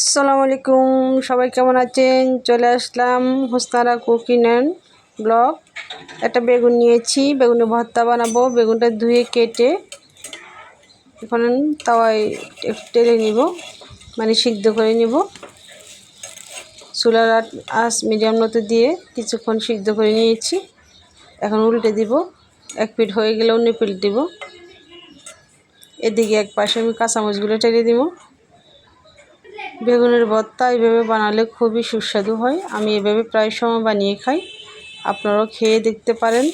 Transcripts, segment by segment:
আসসালামু আলাইকুম, সবাই কেমন আছেন? চলে আসলাম হোসনারা কুকিং অ্যান্ড ব্লগ। একটা বেগুন নিয়েছি, বেগুনে ভর্তা বানাবো, বেগুনটা ধুয়ে কেটে এখন তাওয়ায় টেলে নিব মানে সিদ্ধ করে নিব। চুলার আঁচ মিডিয়াম মতো দিয়ে কিছুক্ষণ সিদ্ধ করে নিয়েছি। এখন উল্টে দিব, এক পিঠ হয়ে গেলে অন্য পিঠ দিব। এদিকে এক পাশে আমি কাঁচামরিচগুলো টেলে দিব। বেগুনের ভর্তা এইভাবে বানালে খুবই সুস্বাদু হয়। আমি এভাবে প্রায় সময় বানিয়ে খাই। আপনারাও খেয়ে দেখতে পারেন।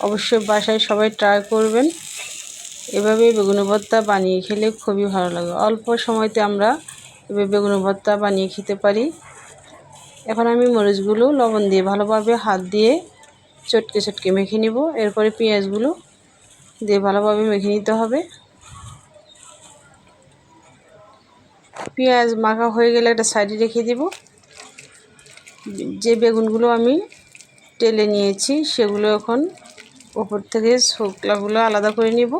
অবশ্যই বাসায় সবাই ট্রাই করবেন। এভাবে বেগুনের ভর্তা বানিয়ে খেলে খুবই ভালো লাগে। অল্প সময়তে আমরা এভাবে বেগুনের ভর্তা বানিয়ে খেতে পারি। এখন আমি মরিচগুলো লবণ দিয়ে ভালোভাবে হাত দিয়ে চটকে চটকে মেখে নিব। এরপরে পেঁয়াজগুলো দিয়ে ভালোভাবে মেখে নিতে হবে। পেঁয়াজ মাখা হয়ে গেলে একটা সাইডে রেখে দিব। যে বেগুনগুলো আমি টেলে নিয়েছি, সেগুলো এখন ওপর থেকে শোকলাগুলো আলাদা করে নিব।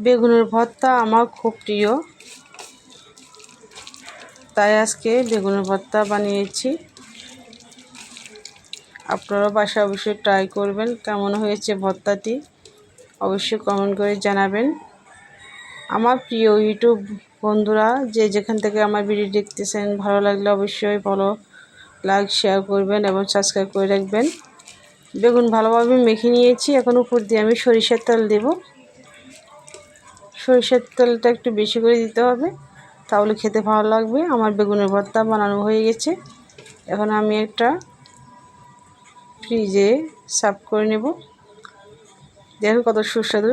বেগুনের ভর্তা আমার খুব প্রিয়। তাই আজকে বেগুনের ভর্তা বানিয়েছি। আপনারা বাসায় অবশ্যই ট্রাই করবেন, কেমন হয়েছে ভর্তাটি? অবশ্যই কমেন্ট করে জানাবেন। আমার প্রিয় ইউটিউব বন্ধুরা, যে যেখান থেকে আমার ভিডিও দেখতেছেন, ভালো লাগলে অবশ্যই ফলো লাইক শেয়ার করবেন এবং সাবস্ক্রাইব করে রাখবেন। বেগুন ভালোভাবে মেখে নিয়েছি, এখন উপর দিয়ে আমি সরিষার তেল দেব। সরিষার তেলটা একটু বেশি করে দিতে হবে, তাহলে খেতে ভালো লাগবে। আমার বেগুনের ভর্তা বানানো হয়ে গেছে। এখন আমি একটা ফ্রিজে সার্ভ করে নেব। দেখুন কত সুস্বাদু।